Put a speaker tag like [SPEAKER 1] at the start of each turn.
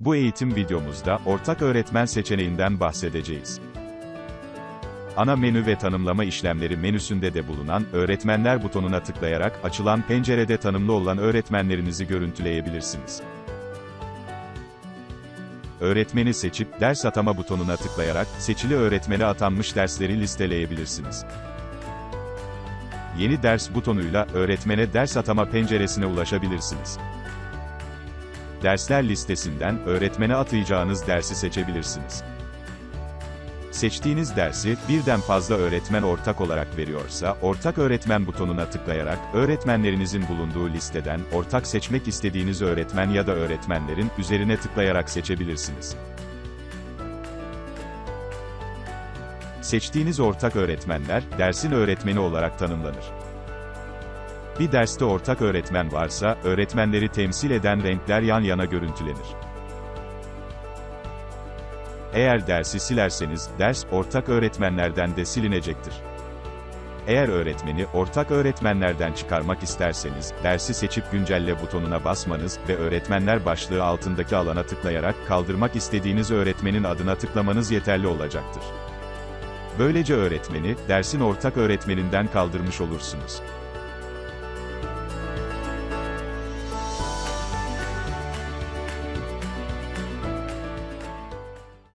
[SPEAKER 1] Bu eğitim videomuzda ortak öğretmen seçeneğinden bahsedeceğiz. Ana menü ve tanımlama işlemleri menüsünde de bulunan öğretmenler butonuna tıklayarak açılan pencerede tanımlı olan öğretmenlerinizi görüntüleyebilirsiniz. Öğretmeni seçip ders atama butonuna tıklayarak seçili öğretmene atanmış dersleri listeleyebilirsiniz. Yeni ders butonuyla öğretmene ders atama penceresine ulaşabilirsiniz. Dersler listesinden öğretmene atayacağınız dersi seçebilirsiniz. Seçtiğiniz dersi birden fazla öğretmen ortak olarak veriyorsa, ortak öğretmen butonuna tıklayarak öğretmenlerinizin bulunduğu listeden ortak seçmek istediğiniz öğretmen ya da öğretmenlerin üzerine tıklayarak seçebilirsiniz. Seçtiğiniz ortak öğretmenler dersin öğretmeni olarak tanımlanır. Bir derste ortak öğretmen varsa, öğretmenleri temsil eden renkler yan yana görüntülenir. Eğer dersi silerseniz, ders, ortak öğretmenlerden de silinecektir. Eğer öğretmeni, ortak öğretmenlerden çıkarmak isterseniz, dersi seçip güncelle butonuna basmanız ve öğretmenler başlığı altındaki alana tıklayarak kaldırmak istediğiniz öğretmenin adına tıklamanız yeterli olacaktır. Böylece öğretmeni, dersin ortak öğretmeninden kaldırmış olursunuz.